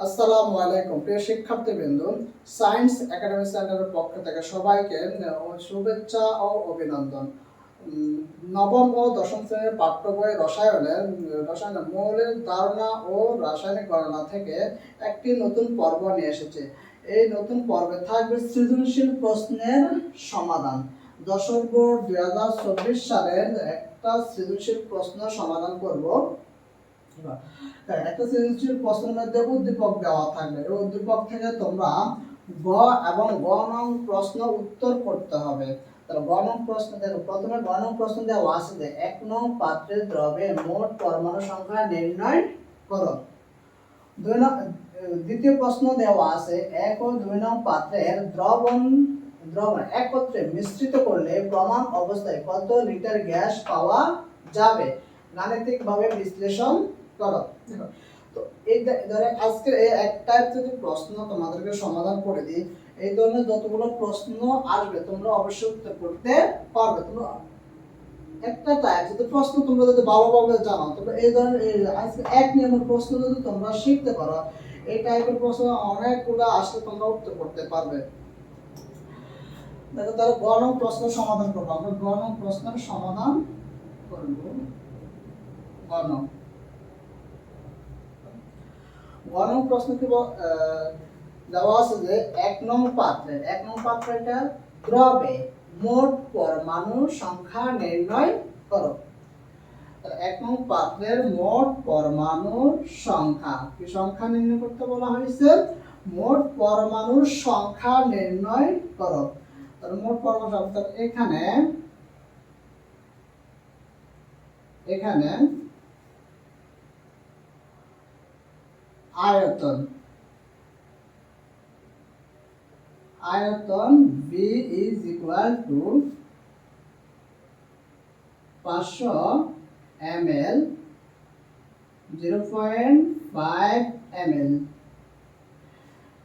আসসালামু আলাইকুম, প্রিয় শিক্ষার্থীবৃন্দ সায়েন্স একাডেমি সেন্টারের পক্ষ থেকে সবাইকে শুভেচ্ছা ও অভিনন্দন। নবম ও দশম শ্রেণির পাঠ্য বই রসায়নের রসায়নের মৌলের ধারণা ও রাসায়নিক গণনা থেকে একটি নতুন পর্ব নিয়ে এসেছে। এই নতুন পর্বে থাকবে সৃজনশীল প্রশ্নের সমাধান। দশম বোর্ড দুই হাজার চব্বিশ সালের একটা সৃজনশীল প্রশ্ন সমাধান করব। একটা সৃজনশীল প্রশ্নের উদ্দীপক দেওয়া থাকবে। এই উদ্দীপক থেকে তোমরা গ এবং গ নং প্রশ্ন উত্তর করতে হবে। তাহলে গ নং প্রশ্ন দেখো, প্রথমে গ নং প্রশ্ন দেওয়া আছে যে এক নং পাত্রের দ্রবে মোট পরমাণু সংখ্যা নির্ণয় করো। দুই নং, দ্বিতীয় প্রশ্ন দেওয়া আছে, এক ও দুই নং পাত্রের দ্রবণ দ্রবণ একত্রে মিশ্রিত করলে প্রমাণ অবস্থায় কত লিটার গ্যাস পাওয়া যাবে? গাণিতিকভাবে বিশ্লেষণ করো তো এই ধরো আজকে একটা যদি প্রশ্ন তোমাদেরকে সমাধান করে দিই, এই ধরনের যতগুলো প্রশ্ন আসবে, তোমরা অবশ্যই উত্তর করতে পারবে। তোমরা একটা টাইপ যদি প্রশ্ন তোমরা যদি ভালোভাবে জানো, তোমরা এই ধরনের আজকে এক নিয়মের প্রশ্ন যদি তোমরা শিখতে পারো, এই টাইপের প্রশ্ন অনেকগুলো আসলে তোমরা উত্তর করতে পারবে। দেখো, তাহলে গণম প্রশ্ন সমাধান করব। আমরা গণম প্রশ্নের সমাধান করব। গণম গণম প্রশ্ন কি দেওয়া আছে যে এক নং পাত্রে এক নং পাত্রটা দ্রবে মোট পরমাণু সংখ্যা নির্ণয় করো। এক নং পাত্রের মোট পরমাণুর সংখ্যা, কি সংখ্যা নির্ণয় করতে বলা হয়েছে? মোট পরমাণুর সংখ্যা নির্ণয় করো। মোট পরমাণু সংখ্যা এখানে এখানে আয়তন। আয়তন V is equal to পাঁচশো M L zero point five M L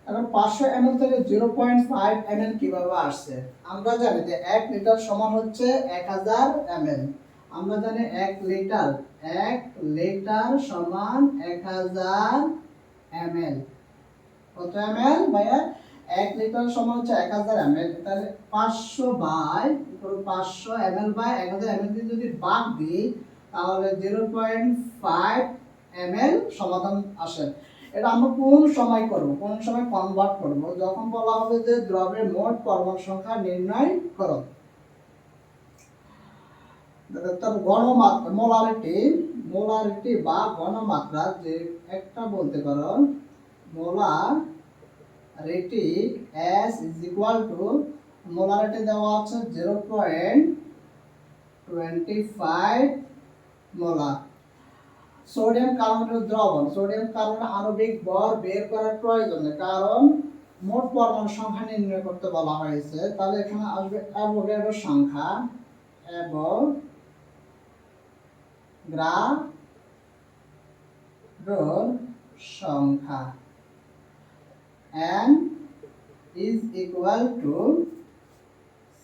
এখন পাঁচশো এম এল থেকে zero point five M L কীভাবে আসছে? আমরা জানি যে এক লিটার সমান হচ্ছে এক হাজার এম এল আমরা জানি এক লিটার এক লিটার সমান এক হাজার এল। কত এম এল, ভাইয়া? এক লিটার সমান হচ্ছে এক হাজার তাহলে পাঁচশো বাই পাঁচশো এম এল বাই এক হাজার দিয়ে যদি বাদ দিই, তাহলে zero point five M L সমাধান আসে। এটা আমরা কোন সময় করব? কোন সময় কনভার্ট করব? যখন বলা হবে যে দ্রবের মোট পরমাণু সংখ্যা নির্ণয় করো। তার গণমাত্রা মোলারিটি মোলারিটি বা গণমাত্রা যে একটা বলতে পারো, molarity S is equal to molarity দেওয়া আছে zero point twenty five molar sodium কার্বনেটের দ্রবণ সোডিয়াম কার্বনের আণবিক ভর বের করার প্রয়োজন, কারণ মোট পরমাণু সংখ্যা নির্ণয় করতে বলা হয়েছে, তাহলে এখানে আসবে অ্যাভোগাড্রো সংখ্যা এবং গ্রাডোর সংখ্যা n is equal to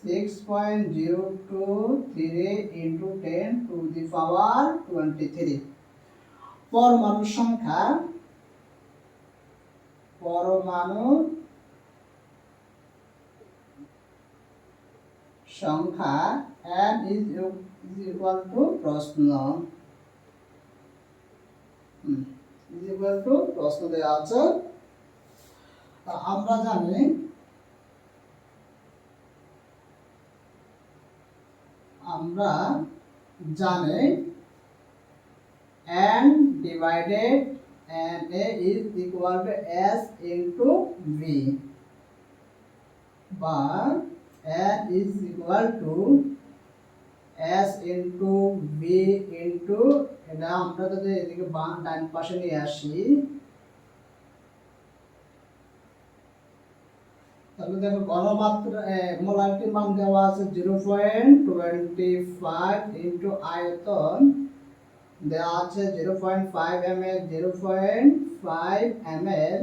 6.023 into 10 to the power 23 পরমাণু সংখ্যা পরমাণু সংখ্যা n is is equal to প্রশ্ন is equal to প্রশ্ন দেওয়া আছে আমরা জানি আমরা জানি n divided n a is equal to s into v বা n is equal to s into v into, এটা আমরা যদি এদিকে ডান পাশে নিয়ে আসি। তাহলে দেখো গণমাত্রা মোলারিটির মান দেওয়া আছে zero point twenty five into আয়তন। দেওয়া আছে zero point five M L, zero point five M L.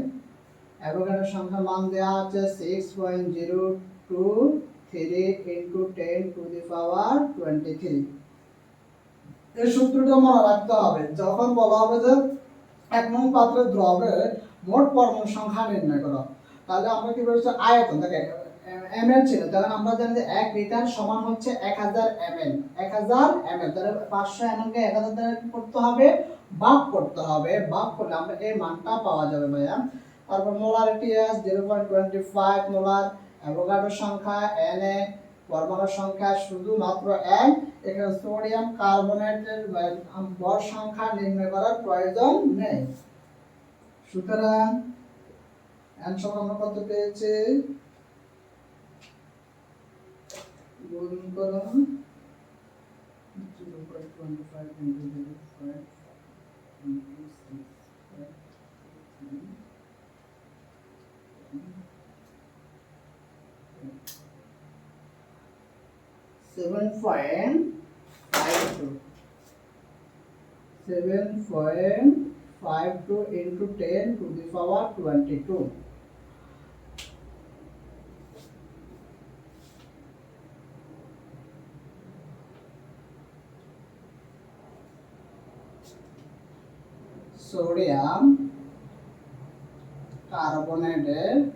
Avogadro সংখ্যার মান দেওয়া আছে six point zero two three into ten to the power twenty এই সূত্রটা মনে রাখতে হবে, যখন বলা হবে যে এক নং পাত্রের দ্রবে মোট পরমাণু সংখ্যা নির্ণয় করো, তাহলে আমরা কি বলছি? আয়তন, দেখে, এম এল ছিল তখন আমরা জানি যে এক লিটার সমান হচ্ছে এক হাজার এম এল এক হাজার এম এল তাহলে পাঁচশো এম কে এক হাজার দ্বারা করতে হবে, ভাগ করতে হবে, ভাগ করলে আমরা এই মানটা পাওয়া যাবে, ভাইয়া। তারপর molarity is zero point twenty five molar Avogadro সংখ্যা এন এ পরমাণুর সংখ্যা শুধুমাত্র এক এখানে সোডিয়াম কার্বনেটের ভর সংখ্যা নির্ণয় করার প্রয়োজন নেই। সুতরাং অ্যান আমরা কত পেয়েছি? গুণ করুন। 0.25 into 0.5 seven point five two seven point five two into ten to the power twenty two sodium carbonated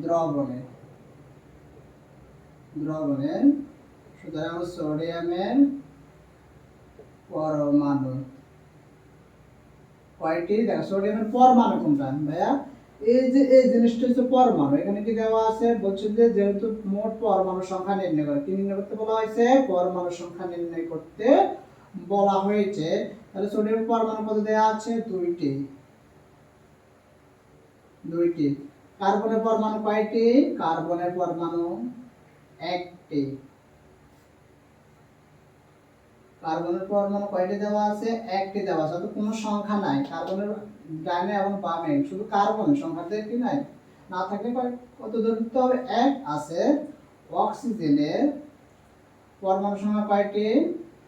द्रवण দ্রবণের সুতরাং সোডিয়ামের পরমাণু। কয়টি? দেখো, সোডিয়ামের পরমাণু কোনটা? ভাইয়া, এই যে, এই জিনিসটা হচ্ছে পরমাণু। এখানে কি দেওয়া আছে? বলছে যে যেহেতু মোট পরমাণু সংখ্যা নির্ণয় করে, কি নির্ণয় করতে বলা হয়েছে? পরমাণু সংখ্যা নির্ণয় করতে বলা হয়েছে। তাহলে সোডিয়ামের পরমাণু কত দেওয়া আছে? দুইটি। দুইটি। কার্বনের পরমাণু কয়টি? কার্বনের পরমাণু একটি। কার্বনের পরমাণু কয়টি দেওয়া আছে? একটি দেওয়া আছে। অর্থাৎ কোনো সংখ্যা নাই। কার্বনের ডাইনে এবং বামে। শুধু কার্বনের সংখ্যাতে কি নাই। না থাকলে কত দূর দিতে হবে? এক আছে অক্সিজেনের পরমাণু সংখ্যা কয়টি?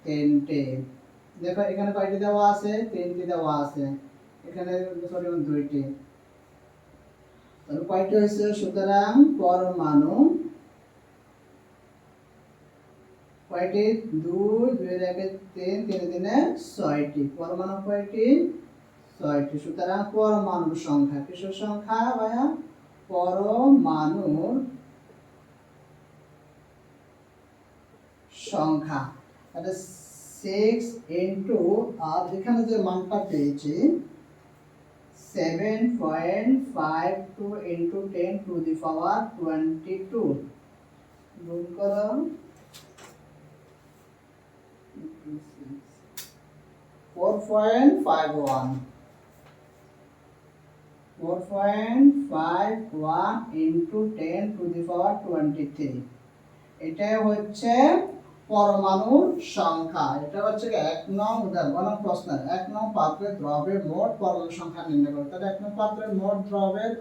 তিনটি। দেখো, এখানে কয়টি দেওয়া আছে? তিনটি দেওয়া আছে। এখানে সোডিয়াম দুইটি। তাহলে কয়টি হয়েছে? সুতরাং পরমাণু কয়টি? দুই দুই একে তিন তিন, তিনে ছয়টি। পরমাণু কয়টি? ছয়টি। সুতরাং পরমাণুর সংখ্যা। কিসের সংখ্যা ভাইয়া? পরমাণুর সংখ্যা। তাহলে সিক্স ইন্টু আর এখানে যে মানটা পেয়েছি seven point five two into ten to the power twenty two গুণ করো। Four point five one. Four point five one into ten to the power twenty three. এটা হচ্ছে সংখ্যা। এটা হচ্ছে এক নং উদাহরণ প্রশ্ন এক নং পাত্রের দ্রবের মোট পরমাণু সংখ্যা নির্ণয় করো। তাহলে এক নং পাত্রের মোট দ্রবের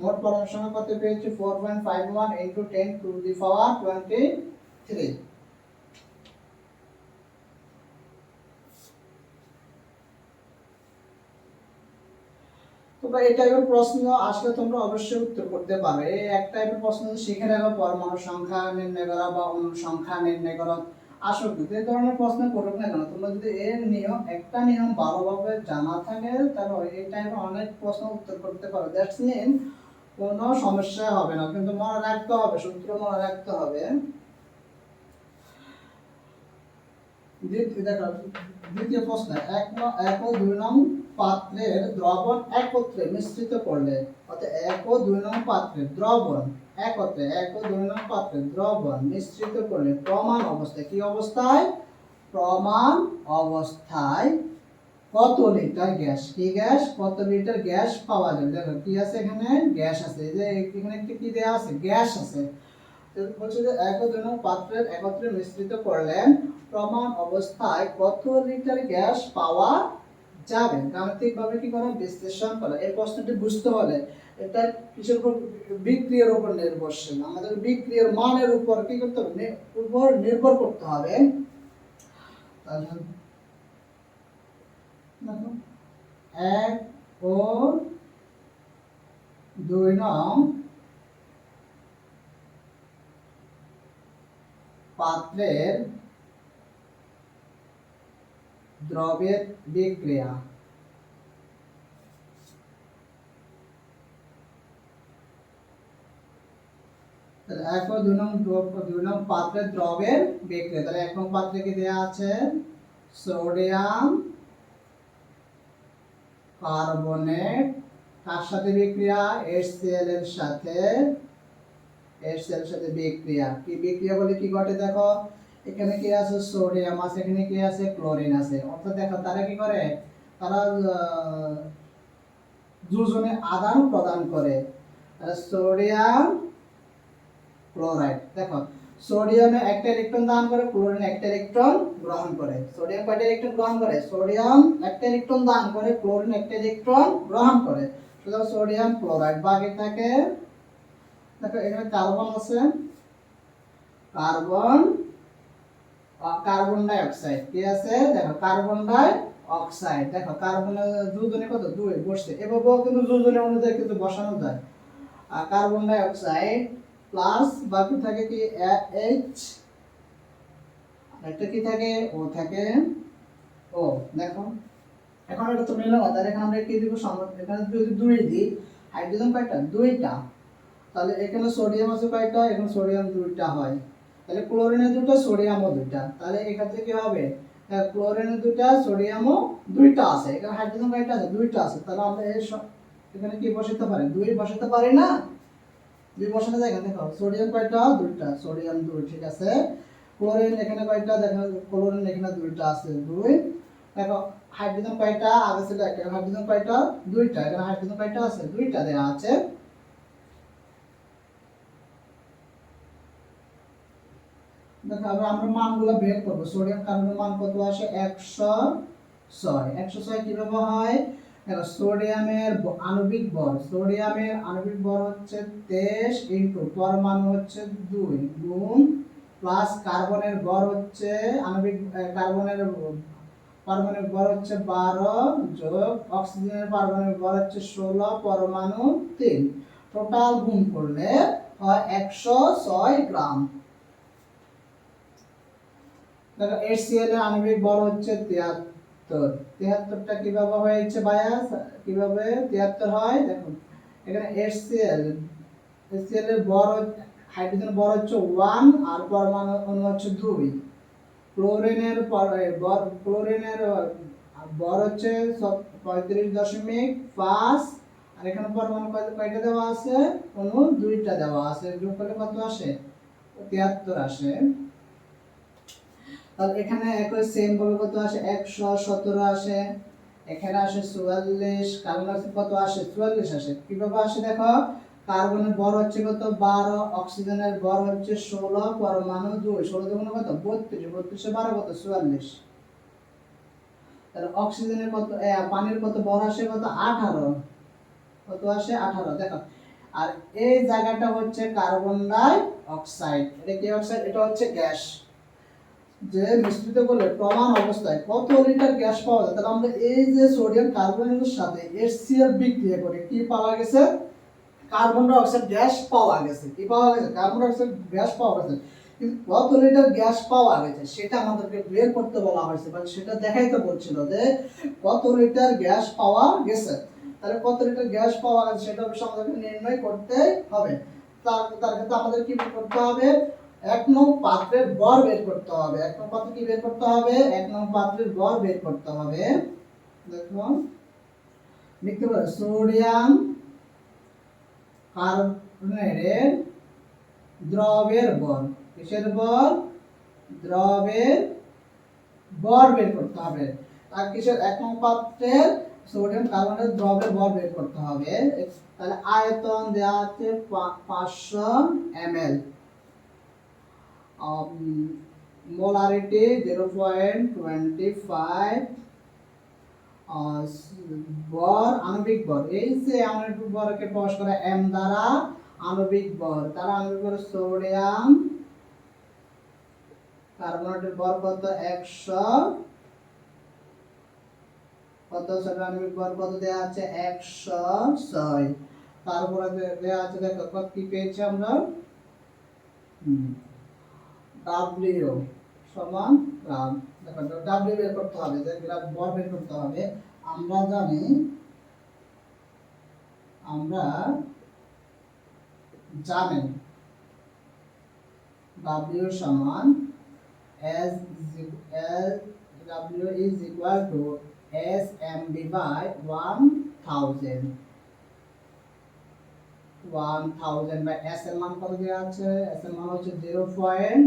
মোট পরমাণু সংখ্যা কত পেয়েছি? Four point five one into ten to the power twenty three তোমরা এই টাইপের প্রশ্ন আসলে তোমরা অবশ্যই উত্তর করতে পারবে এই এক টাইপের প্রশ্ন শিখে রাখো, পরমাণু সংখ্যা নির্ণয় করা বা অণু সংখ্যা নির্ণয় করা কিন্তু এই ধরনের প্রশ্ন করুক না কেন, তোমরা যদি এর নিয়ম, একটা নিয়ম ভালোভাবে জানা থাকে, তাহলে এই টাইপের অনেক প্রশ্ন উত্তর করতে পারো। দ্যাটস মিন কোনো সমস্যা হবে না, কিন্তু মনে রাখতে হবে, সূত্র মনে রাখতে হবে। দ্বিতীয় প্রশ্ন, এক এক ও দুই নং পাত্রের দ্রবণ একত্রে মিশ্রিত করলে অর্থাৎ এক ও দুই নং পাত্রের দ্রবণ একত্রে, এক ও দুই নং পাত্রের দ্রবণ মিশ্রিত করলে প্রমাণ অবস্থায় কি অবস্থায়? প্রমাণ অবস্থায় কত লিটার গ্যাস? কি গ্যাস? কত লিটার গ্যাস পাওয়া যাবে? দেখো, কি আছে এখানে? গ্যাস আছে। এই যে এখানে একটি কি দেওয়া আছে? গ্যাস আছে। বলছে যে এক ও দুই পাত্রের একত্রে মিশ্রিত করলে প্রমাণ অবস্থায় কত লিটার গ্যাস পাওয়া যাবে গাণিতিক ভাবে কি করা বিশ্লেষণ করা এই প্রশ্নটি বুঝতে হলে এটা কিসের উপর? বিক্রিয়ার উপর নির্ভরশীল। আমাদের বিক্রিয়ার মানের উপর কি করতে হবে? উপর নির্ভর করতে হবে। এক ও দুই নং পাত্রের দ্রবের বিক্রিয়া পাত্রে দ্রবের বিক্রিয়া। তাহলে এক পাত্রে কি আছে? Sodium carbonate. তার সাথে বিক্রিয়া? HCl এর সাথে। HCl এর সাথে বিক্রিয়া। কি বিক্রিয়া বলে কি ঘটে দেখো? এখানে কি আছে? সোডিয়াম আছে, এখানে কি আছে? ক্লোরিন আছে। অর্থাৎ দেখো, তারা কি করে? তারা দুজনে আদান প্রদান করে। Sodium chloride. দেখো, সোডিয়ামে একটা ইলেকট্রন দান করে, ক্লোরিন একটা ইলেকট্রন গ্রহণ করে। সোডিয়াম কয়টা ইলেকট্রন গ্রহণ করে? সোডিয়াম একটা ইলেকট্রন দান করে, ক্লোরিন একটা ইলেকট্রন গ্রহণ করে। সুতরাং সোডিয়াম ক্লোরাইড বাকি থাকে, দেখো, এখানে কার্বন আছে। কার্বন কার্বন ডাই অক্সাইড, কি আছে? দেখো কার্বন ডাই অক্সাইড। দেখো কার্বন দুজনে কত? দুই, বসছে। এভাবেও কিন্তু দুজনে অনুযায়ী কিন্তু বসানো যায়। আর কার্বন ডাই অক্সাইড প্লাস বাকি থাকে কি? এইচ। একটা কি থাকে? ও থাকে। ও, দেখো। এখন এটা তো মিললো তাহলে এখানে আমরা কি দিব? এখানে যদি দুই দিই, হাইড্রোজেন কয়টা? দুইটা। তাহলে এখানে সোডিয়াম আছে কয়টা? এখানে সোডিয়াম দুইটা হয়। তাহলে ক্লোরিনের দুটো সোডিয়ামও দুইটা। তাহলে এক্ষেত্রে কি হবে? ক্লোরিনের দুইটা সোডিয়ামও দুইটা আছে। এখানে হাইড্রোজেন কয়টা আছে, দুইটা আছে। তাহলে আমরা স- এখানে কি বসাতে পারি? দুই বসাতে পারি না? দুই বসানো যায় এখানে দেখো সোডিয়াম কয়টা? দুইটা। সোডিয়াম দুই, ঠিক আছে। ক্লোরিন এখানে কয়টা? দেখো ক্লোরিন এখানে দুইটা আছে, দুই। দেখো হাইড্রোজেন কয়টা? আগে ছিল একটা। হাইড্রোজেন কয়টা? দুইটা। এখানে হাইড্রোজেন কয়টা আছে? দুইটা দেওয়া আছে। আবার আমরা মানগুলো বের করব। সোডিয়াম কার্বনের মান কত আসে? একশো ছয়। একশো ছয় কীভাবে হয়? সোডিয়ামের আণবিক ভর সোডিয়ামের আণবিক ভর হচ্ছে তেইশ ইন্টু পরমাণু হচ্ছে দুই গুণ প্লাস কার্বনের ভর হচ্ছে আণবিক কার্বনের পারমাণবিক ভর হচ্ছে বারো যোগ অক্সিজেনের পারমাণবিক ভর হচ্ছে ষোলো, পরমাণু তিন। টোটাল গুণ করলে হয় একশো ছয় গ্রাম। দেখো HCl এর আণবিক ভর হচ্ছে তিয়াত্তর। তিয়াত্তরটা কীভাবে হয়েছে ভাইয়া কীভাবে তিয়াত্তর হয়? দেখুন এখানে HCl HCl এর ভর হাইড্রোজেন ভর হচ্ছে ওয়ান আর পরমাণু অণু হচ্ছে দুই। ক্লোরিনের পর- এ, ভর ক্লোরিনের ভর হচ্ছে সব- পঁয়ত্রিশ দশমিক পাঁচ আর এখানে পরমাণু কয়- কয়টা দেওয়া আছে? অণু দুইটা দেওয়া আছে। যোগ কত আসে? তিয়াত্তর আসে। তাহলে এখানে একই সেম ভাবে কত আসে? একশো সতেরো আসে। এখানে আসে চুয়াল্লিশ। কার্বন কত আসে? চুয়াল্লিশ আসে। কীভাবে আসে দেখো? কার্বনের বর হচ্ছে কত? বারো। অক্সিজেনের বর হচ্ছে ষোলো। পরমাণু দুই। ষোলো দুগুণ কত? বত্রিশ। বত্রিশে বারো কত? চুয়াল্লিশ। তাহলে অক্সিজেনের কত? পানির কত বর আসে কত? আঠারো। কত আসে? আঠারো। দেখো। আর এই জায়গাটা হচ্ছে কার্বন ডাই অক্সাইড এটা কি অক্সাইড এটা হচ্ছে গ্যাস। যে মিশ্রিত করলে প্রমাণ অবস্থায় কত লিটার গ্যাস পাওয়া যায়, তাহলে আমরা এই যে সোডিয়াম কার্বনেটের সাথে HCl বিক্রিয়া করে কি পাওয়া গেছে? কার্বন ডাই অক্সাইড গ্যাস পাওয়া গেছে। কি পাওয়া গেছে? কার্বন ডাই অক্সাইড গ্যাস পাওয়া গেছে। কিন্তু কত লিটার গ্যাস পাওয়া গেছে সেটা আমাদেরকে বের করতে বলা হয়েছে বা সেটা দেখাইতে বলছিল যে কত লিটার গ্যাস পাওয়া গেছে। তাহলে কত লিটার গ্যাস পাওয়া গেছে সেটা অবশ্যই আমাদেরকে নির্ণয় করতে হবে। তার তার ক্ষেত্রে আমাদের কি করতে হবে? এক নং পাত্রের গড় বের করতে হবে। এক নং পাত্রে কি বের করতে হবে? এক নং পাত্রের গড় বের করতে হবে। দেখো লিখতে পারো, সোডিয়াম কার্বনেটের দ্রবের বল কিসের বল দ্রবের বর বের করতে হবে। আর কিসের? এক নং পাত্রের সোডিয়াম কার্বনেট দ্রবের বর বের করতে হবে। তাহলে আয়তন দেওয়া আছে পাঁচশো M L. Molarity zero point twenty five বর আণবিক বর এই যে আণবিক বরকে প্রকাশ করে এম দ্বারা আণবিক বর তারা আণবিক বর সোডিয়াম কার্বনেটের বর কত? একশো। কত সেটা আণবিক বর কত দেওয়া আছে? একশো ছয়। তারপরে দেওয়া আছে, দেখো কি পেয়েছি আমরা? হুম। ডাব্লিউ সমান গ্রাম দেখো ডাব্লিউ বের করতে হবে যে গ্রাম বর বের করতে হবে। আমরা জানি, আমরা জানেন ডাব্লিউ সমান S S, W is equal to S M B by one thousand. One thousand by S এর মান কত দেওয়া আছে? এস এর মান হচ্ছে জিরো পয়েন্ট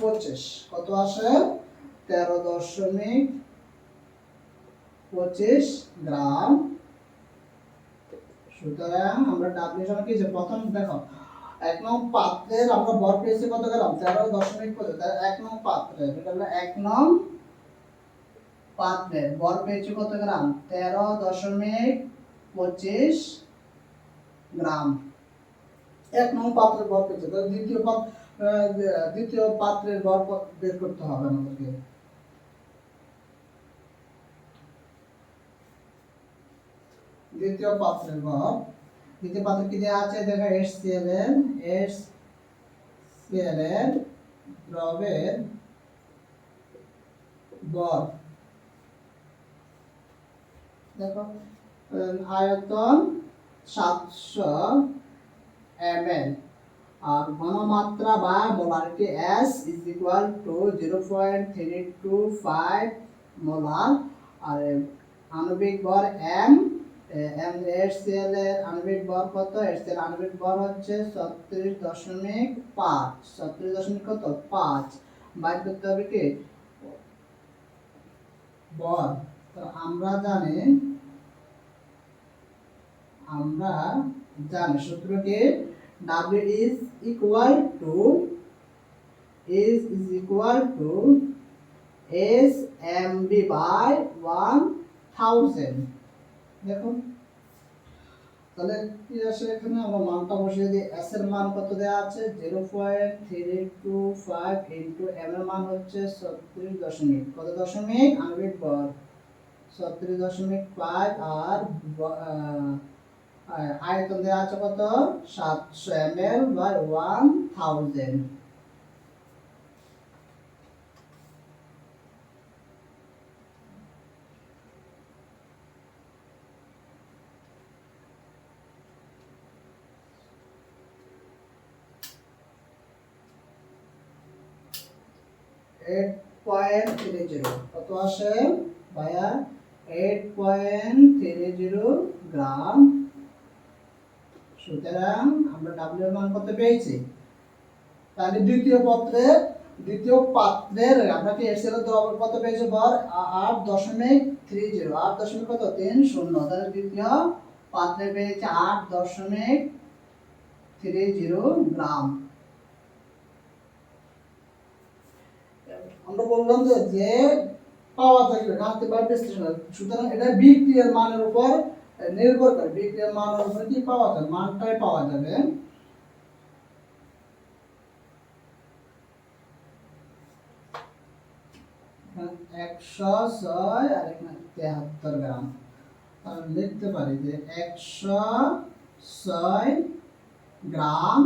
পঁচিশ। কত আসে? তেরো দশমিক পঁচিশ গ্রাম। সুতরাং আমরা ডাব্লিউ সমান কি যে প্রথম দেখো, এক নং পাত্রের আমরা বর পেয়েছি কত গ্রাম? তেরো দশমিক পঁচিশ। এক নং পাত্রের এটা হলো এক নং পাত্রের বর পেয়েছি কত গ্রাম? তেরো দশমিক পঁচিশ গ্রাম। এক নং পাত্রের বর পেয়েছে। দ্বিতীয় পাত্র দ্বিতীয় পাত্রের ক- বের করতে হবে আমাদেরকে। দ্বিতীয় পাত্রের বর দ্বিতীয় পাত্রে কি দেওয়া আছে? দেখো এস সিএল এর এস সিএল এর দ্রবের বর দেখো আয়তন সাতশো এম এল আর ঘনমাত্রা বা molarity S is equal to zero point three two five molar. আর আণবিক ভর এম এম এর এর আণবিক ভর কত? এর সেল আণবিক ভর হচ্ছে ছত্রিশ দশমিক পাঁচ। ছত্রিশ দশমিক কত? পাঁচ। বাইর করতে হবে কি? বর তো আমরা জানি আমরা জানি সূত্র কি? W is equal to, is is equal to S MB by 1000 দেখুন তাহলে কি আসে এখানে আমরা মানটা বসিয়ে দিই। S এর মান কত দেওয়া আছে? Zero point three two five into M এর মান হচ্ছে ছত্রিশ দশমিক। কত দশমিক? আণবিক বল ছত্রিশ দশমিক ফাইভ আর আয়তন দেওয়া আছে কত? সাতশো M L by one thousand eight point three zero কত আসে? ভাইয়া eight point three zero gram সুতরাং আমরা ডাব্লিউ এর মান কত পেয়েছি তাহলে দ্বিতীয় পত্রে, দ্বিতীয় পাত্রের, আমরা কি এর সেলের দ্রব্য কত পেয়েছি আ- আট দশমিক থ্রি জিরো আট দশমিক কত? তিন শূন্য। তাহলে দ্বিতীয় পাত্রে পেয়েছে আট দশমিক থ্রি জিরো গ্রাম। আমরা বললাম যে পাওয়া থাকবে গাণিতিক বা বিশ্লেষণ। সুতরাং এটা বিক্রিয়ার মানের উপর নির্ভর করে, বিক্রিয়ার মানের উপর কি পাওয়া যাবে মানটাই পাওয়া যাবে। একশো ছয় আর তেহাত্তর গ্রাম। লিখতে পারি যে একশো ছয় গ্রাম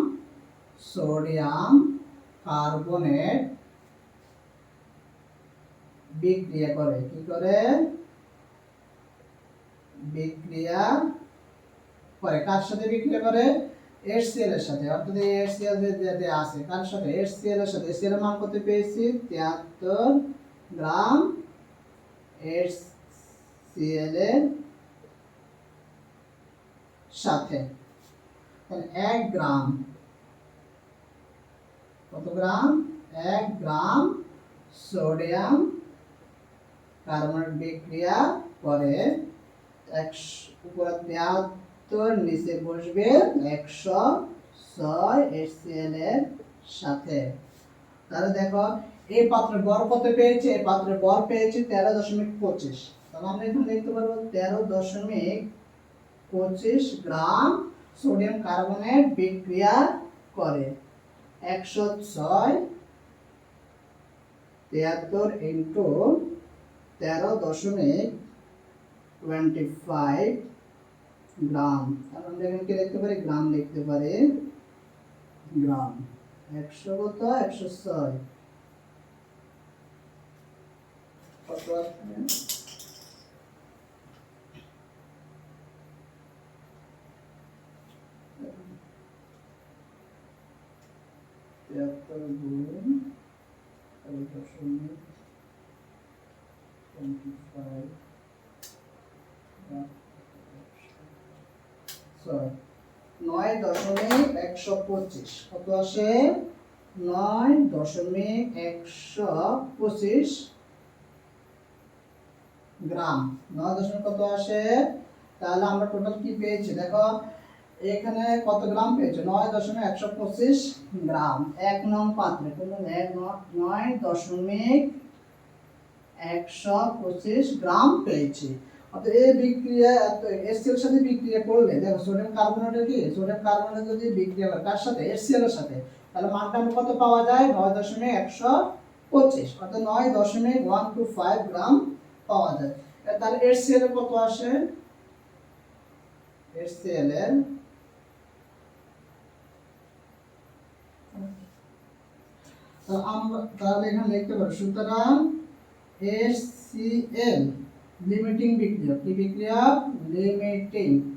সোডিয়াম কার্বনেট বিক্রিয়া করে। কি করে? বিক্রিয়া করে, কার সাথে বিক্রিয়া করে? HCl এর সাথে। অর্থাৎ এই HCl আছে, কার সাথে? HCl এর সাথে। HCl এর মান কত পেয়েছি? 73 গ্রাম HCl এর সাথে। তাহলে এক গ্রাম। কত গ্রাম? এক গ্রাম সোডিয়াম কার্বনেট বিক্রিয়া করে একশো উপরে তিয়াত্তর নিচে বসবে একশো ছয় এর সাথে। তাহলে দেখো, এই পাত্রের বর কত পেয়েছে? এই পাত্রের বর পেয়েছে তেরো দশমিক পঁচিশ। তাহলে আমরা এখানে লিখতে পারব তেরো দশমিক পঁচিশ গ্রাম সোডিয়াম কার্বনেট বিক্রিয়া করে। একশো ছয় তিয়াত্তর ইন্টু তেরো দশমিক টোয়েন্টি ফাইভ গ্রাম আর আমরা এখানে কি লিখতে পারি গ্রাম লিখতে পারি গ্রাম একশো কত একশো ছয় কত আছে তিয়াত্তর গুণ তেরো দশমিক টোয়েন্টি ফাইভ নয় দশমিক একশো পঁচিশ। কত আসে? নয় দশমিক একশো পঁচিশ গ্রাম। নয় দশমিক কত আসে? তাহলে আমরা টোটাল কি পেয়েছি? দেখো, এখানে কত গ্রাম পেয়েছে? নয় দশমিক একশো পঁচিশ গ্রাম। এক নং পাত্রে। কোনো এক ন- নয় দশমিক একশো পঁচিশ গ্রাম পেয়েছি। অর্থাৎ এই বিক্রিয়া এসসিএল সাথে বিক্রিয়া করলে, দেখো সোডিয়াম কার্বনেটের কি? সোডিয়াম কার্বনেট যদি বিক্রিয়া করে কার সাথে এসসিএল এর সাথে, তাহলে মানটা কত পাওয়া যায়? নয় দশমিক একশো পঁচিশ। অর্থাৎ নয় দশমিক ওয়ান টু ফাইভ গ্রাম পাওয়া যায়। তাহলে এসসিএল এর কত আসে? এসসিএল এর আমরা, তাহলে এখানে লিখতে পারি, সুতরাং এসসিএল লিমিটিং বিক্রিয়া। কি বিক্রিয়া? লিমিটিং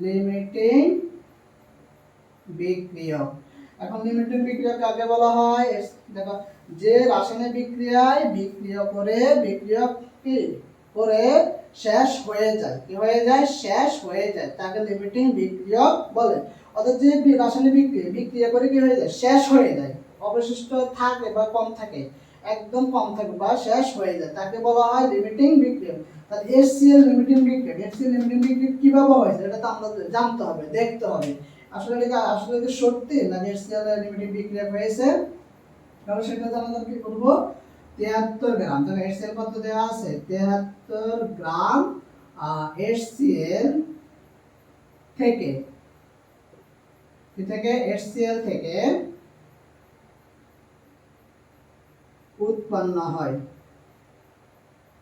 লিমিটিং বিক্রিয়া। এখন লিমিটিং বিক্রিয়াকে আগে বলা হয়? দেখো, যে রাসায়নিক বিক্রিয়ায় বিক্রিয়া করে, বিক্রিয়া কি? করে শেষ হয়ে যায়। কি হয়ে যায়? শেষ হয়ে যায়। তাকে লিমিটিং বিক্রিয়া বলে। অর্থাৎ যে রাসায়নিক বিক্রিয়া বিক্রিয়া করে কি হয়ে যায়? শেষ হয়ে যায়। অবশিষ্ট থাকে বা কম থাকে। একদম কম থাকে বা শেষ হয়ে যায়। তাকে বলা হয় লিমিটিং বিক্রিয়া তাহলে এসসিএল লিমিটিং বিক্রিয়া এসসিএল লিমিটিং বিক্রিয়া কীভাবে হয়েছে? এটা তো আমরা জানতে হবে, দেখতে হবে। আসলে এটা আসলে কি সত্যি না এসসিএল লিমিটিং বিক্রিয়া হয়েছে? তাহলে সেটা জানার কি করব তিয়াত্তর গ্রাম। তাহলে এসসিএল কত দেওয়া আছে? তিয়াত্তর গ্রাম এসসিএল থেকে। থেকে? এসসিএল থেকে উৎপন্ন হয়।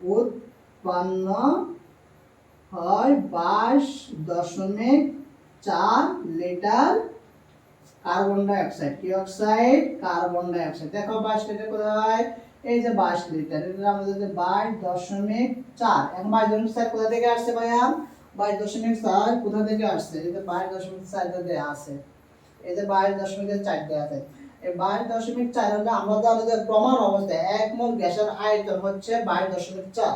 উৎপন্ন হয় বাইশ দশমিক চার লিটার কার্বন ডাইঅক্সাইড। কি অক্সাইড কার্বন ডাইঅক্সাইড। দেখো বাইশ লিটার কোথায় এই যে বাইশ লিটার, এটা আমাদের যে বাইশ দশমিক চার। এখন বাইশ দশমিক চার কোথা থেকে আসছে ভাইয়া? বাইশ দশমিক চার কোথা থেকে আসছে? এই যে বাইশ দশমিক চার আছে। এই যে বাইশ দশমিক চার দেওয়া আছে। বাইশ দশমিক চার হলে আমরা প্রমাণ অবস্থায় এক মোল গ্যাসের আয়তন হচ্ছে বাইশ দশমিক চার।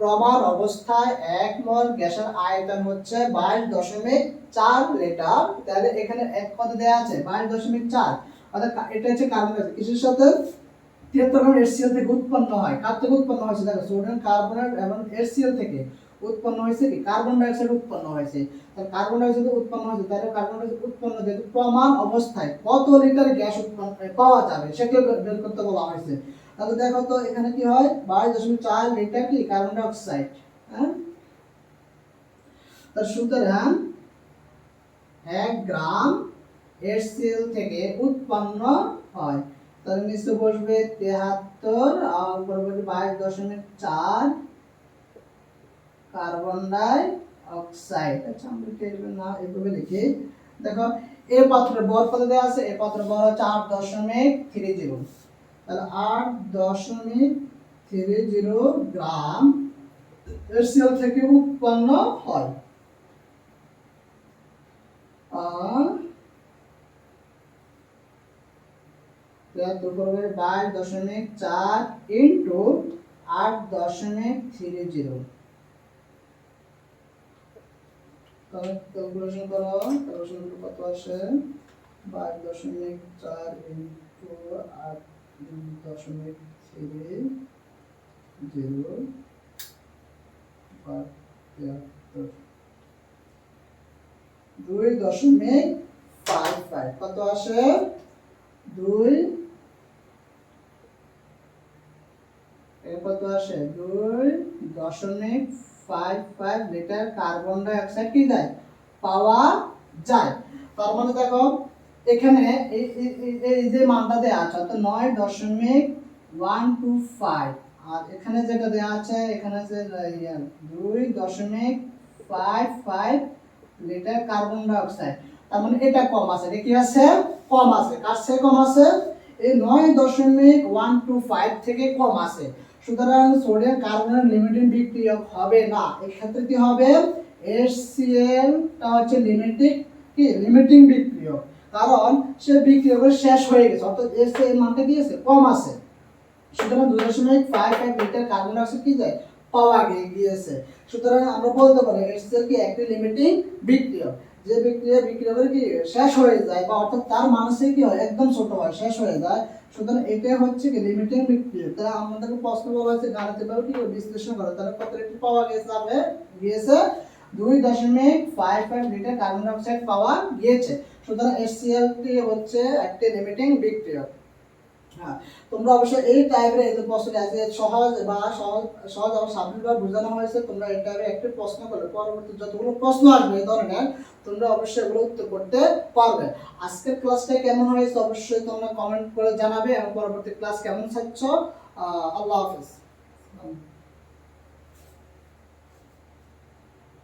প্রমাণ অবস্থায় এক মোল গ্যাসের আয়তন হচ্ছে বাইশ দশমিক চার লিটার। তাহলে এখানে এক কত দেওয়া আছে? বাইশ দশমিক চার। অর্থাৎ এটা হচ্ছে কার্বন কিসের সাথে তিয়াত্তর গ্রাম এসসিএল থেকে উৎপন্ন হয়। কার থেকে উৎপন্ন হয়েছে? দেখো সোডিয়াম কার্বনেট এবং এসসিএল থেকে। উৎপন্ন হয়েছে কি? কার্বন ডাইঅক্সাইড উৎপন্ন হয়েছে। কার্বন ডাইঅক্সাইড উৎপন্ন হয়েছে, তাহলে কার্বন ডাইঅক্সাইড উৎপন্ন যেহেতু প্রমাণ অবস্থায় কত লিটার গ্যাস উৎপন্ন পাওয়া যাবে সেটা বের করতে বলা হয়েছে। তাহলে দেখো তো এখানে কি হয়? বাইশ দশমিক চার লিটার কি? কার্বন ডাইঅক্সাইড হ্যাঁ? তার সুতরাং এক গ্রাম এসসিএল থেকে উৎপন্ন হয়। তাহলে নিচে বসবে তেহাত্তর বাইশ দশমিক চার কার্বন ডাই অক্সাইড আচ্ছা আমরা লিখবে না, এভাবে লিখি? দেখো, এ পাত্রের বর কত দেওয়া আছে? এ পাত্রের বর হচ্ছে আট দশমিক থ্রি জিরো। তাহলে আট দশমিক থ্রি জিরো গ্রাম এসিএল থেকে উৎপন্ন হয়। আর করবে বাইশ দশমিক চার ইন্টু আট দশমিক থ্রি জিরো। কত আসে? বাইশ দশমিক চার ইন্টু আট দশমিক থ্রি জিরো দুই দশমিক ফাইভ ফাইভ কত আসে? দুই। এর কত আসে? দুই দশমিক five five litre carbon dioxide কি যায় পাওয়া যায়। তার মানে দেখো এখানে এই যে মানটা দেওয়া আছে অর্থাৎ নয় দশমিক ওয়ান টু ফাইভ আর এখানে যেটা দেওয়া আছে এখানে আছে ইয়ে, দুই দশমিক five five litre carbon dioxide তার মানে এটা কম আছে এটা কি আছে? কম আছে। কার থেকে কম আছে? এই নয় দশমিক ওয়ান টু ফাইভ থেকে কম আছে। সুতরাং সোডিয়াম কার্বনের লিমিটিং বিক্রিয়ক হবে না। এক্ষেত্রে কি হবে? HCl টা হচ্ছে লিমিটিং কি? লিমিটিং বিক্রিয়ক। কারণ সে বিক্রিয়কের শেষ হয়ে গেছে, অর্থাৎ HCl মানটা কি আছে? কম আছে। সুতরাং দুই দশমিক five five litre carbon dioxide কি যায়? পাওয়া গিয়ে গিয়েছে। সুতরাং আমরা বলতে পারি HCl কি একটি লিমিটিং বিক্রিয়ক। যে বিক্রিয়া করে কি শেষ হয়ে যায় বা অর্থাৎ তার মানুষে কি হয়, একদম ছোট হয়, শেষ হয়ে যায়। সুতরাং এটা হচ্ছে কি লিমিটিং বিক্রিয়া তাহলে আমাদেরকে প্রশ্ন বলা হয়েছে গাণিতিকভাবে কি করে বিশ্লেষণ করে? তাহলে কত লিটার পাওয়া গেছে আপনি? গিয়েছে দুই দশমিক five five litre carbon dioxide পাওয়া গিয়েছে। সুতরাং এসসিএল হচ্ছে একটি লিমিটিং বিক্রিয়ক। হ্যাঁ তোমরা অবশ্যই এই টাইপের এই যে প্রশ্ন আছে সহজ বা সহজ সহজ এবং স্বাভাবিকভাবে বোঝানো হয়েছে, তোমরা এই টাইপের একটি প্রশ্ন করলে, পরবর্তী যতগুলো প্রশ্ন আসবে এই ধরনের, তোমরা অবশ্যই এগুলো উত্তর করতে পারবে। আজকের ক্লাসটা কেমন হয়েছে অবশ্যই তোমরা কমেন্ট করে জানাবে, এবং পরবর্তী ক্লাস কেমন চাচ্ছ আল্লাহ হাফিজ।